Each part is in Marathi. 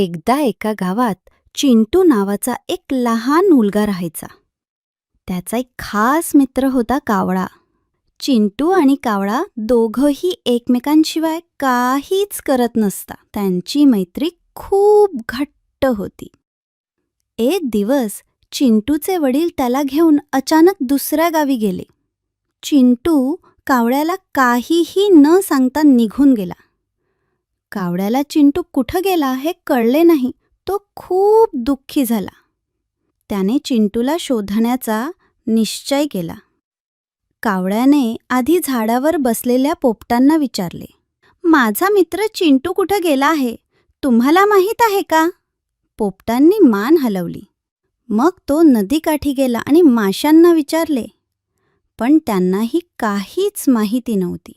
एकदा एका गावात चिंटू नावाचा एक लहान मुलगा राहायचा. त्याचा एक खास मित्र होता कावळा. चिंटू आणि कावळा दोघंही एकमेकांशिवाय काहीच करत नसता. त्यांची मैत्री खूप घट्ट होती. एक दिवस चिंटूचे वडील त्याला घेऊन अचानक दुसऱ्या गावी गेले. चिंटू कावळ्याला काहीही न सांगता निघून गेला. कावळ्याला चिंटू कुठं गेला हे कळले नाही. तो खूप दुःखी झाला. त्याने चिंटूला शोधण्याचा निश्चय केला. कावळ्याने आधी झाडावर बसलेल्या पोपटांना विचारले माझा मित्र चिंटू कुठं गेला आहे? तुम्हाला माहीत आहे का? पोपटांनी मान हलवली. मग तो नदीकाठी गेला आणि माशांना विचारले पण त्यांनाही काहीच माहिती नव्हती.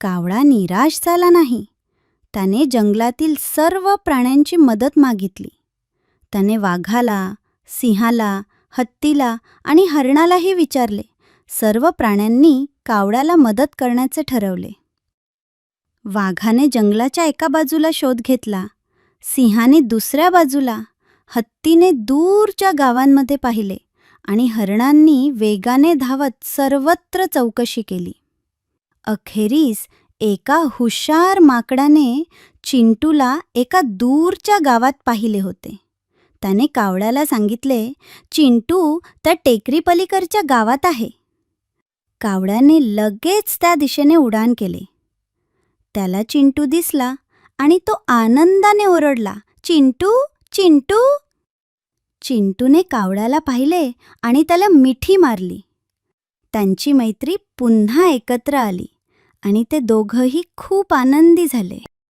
कावळा निराश झाला नाही. त्याने जंगलातील सर्व प्राण्यांची मदत मागितली. त्याने वाघाला सिंहाला हत्तीला आणि हरणालाही विचारले. सर्व प्राण्यांनी कावळ्याला मदत करण्याचे ठरवले. वाघाने जंगलाच्या एका बाजूला शोध घेतला. सिंहाने दुसऱ्या बाजूला हत्तीने दूरच्या गावांमध्ये पाहिले आणि हरणांनी वेगाने धावत सर्वत्र चौकशी केली. अखेरीस एका हुशार माकडाने चिंटूला एका दूरच्या गावात पाहिले होते. त्याने कावळ्याला सांगितले चिंटू त्या टेकरीपलीकडच्या गावात आहे. कावळ्याने लगेच त्या दिशेने उडान केले. त्याला चिंटू दिसला आणि तो आनंदाने ओरडला चिंटू चिंटू. चिंटूने कावळ्याला पाहिले आणि त्याला मिठी मारली. त्यांची मैत्री पुन्हा एकत्र आली. आणि ते दोघंही खूप आनंदी झाले.